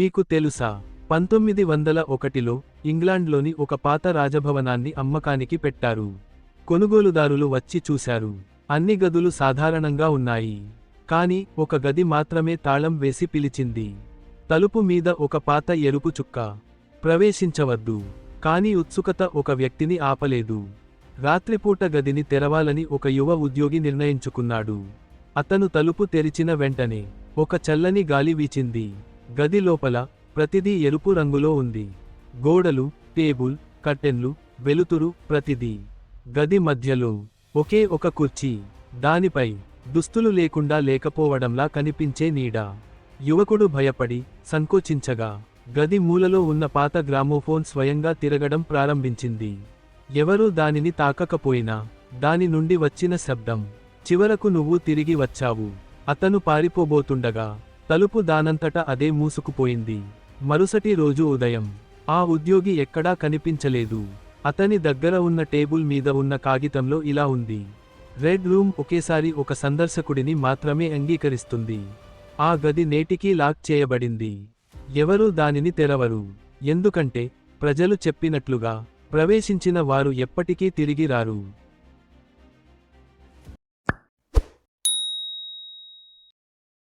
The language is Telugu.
మీకు తెలుసా పంతొమ్మిది వందల ఒకటిలో ఇంగ్లాండ్లోని ఒక పాత రాజభవనాన్ని అమ్మకానికి పెట్టారు. కొనుగోలుదారులు వచ్చి చూశారు. అన్ని గదులు సాధారణంగా ఉన్నాయి. కాని ఒక గది మాత్రమే తాళం వేసి పిలిచింది. తలుపు మీద ఒక పాత ఎరుపు చుక్క. ప్రవేశించవద్దు. కానీ ఉత్సుకత ఒక వ్యక్తిని ఆపలేదు. రాత్రిపూట గదిని తెరవాలని ఒక యువ ఉద్యోగి నిర్ణయించుకున్నాడు. అతను తలుపు తెరిచిన వెంటనే ఒక చల్లని గాలి వీచింది. గది లోపల ప్రతిదీ ఎరుపు రంగులో ఉంది. గోడలు టేబుల్ కట్టెన్లు వెలుతురు ప్రతిదీ. గది మధ్యలో ఒకే ఒక కుర్చీ. దానిపై దుస్తులు లేకుండా లేకపోవడంలా కనిపించే నీడ. యువకుడు భయపడి సంకోచించగా గది మూలలో ఉన్న పాత గ్రామోఫోన్ స్వయంగా తిరగడం ప్రారంభించింది. ఎవరూ దానిని తాకకపోయినా దాని నుండి వచ్చిన శబ్దం చివరకు నువ్వు తిరిగి వచ్చావు. అతను పారిపోబోతుండగా తలుపు దానంతట అదే మూసుకుపోయింది. మరుసటి రోజు ఉదయం. ఆ ఉద్యోగి ఎక్కడా కనిపించలేదు. అతని దగ్గర ఉన్న టేబుల్ మీద ఉన్న కాగితంలో ఇలా ఉంది. రెడ్ రూమ్ ఒకేసారి ఒక సందర్శకుడిని మాత్రమే అంగీకరిస్తుంది. ఆ గది నేటికీ లాక్ చేయబడింది. ఎవరూ దానిని తెరవరు. ఎందుకంటే ప్రజలు చెప్పినట్లుగా ప్రవేశించిన వారు ఎప్పటికీ తిరిగి రారు.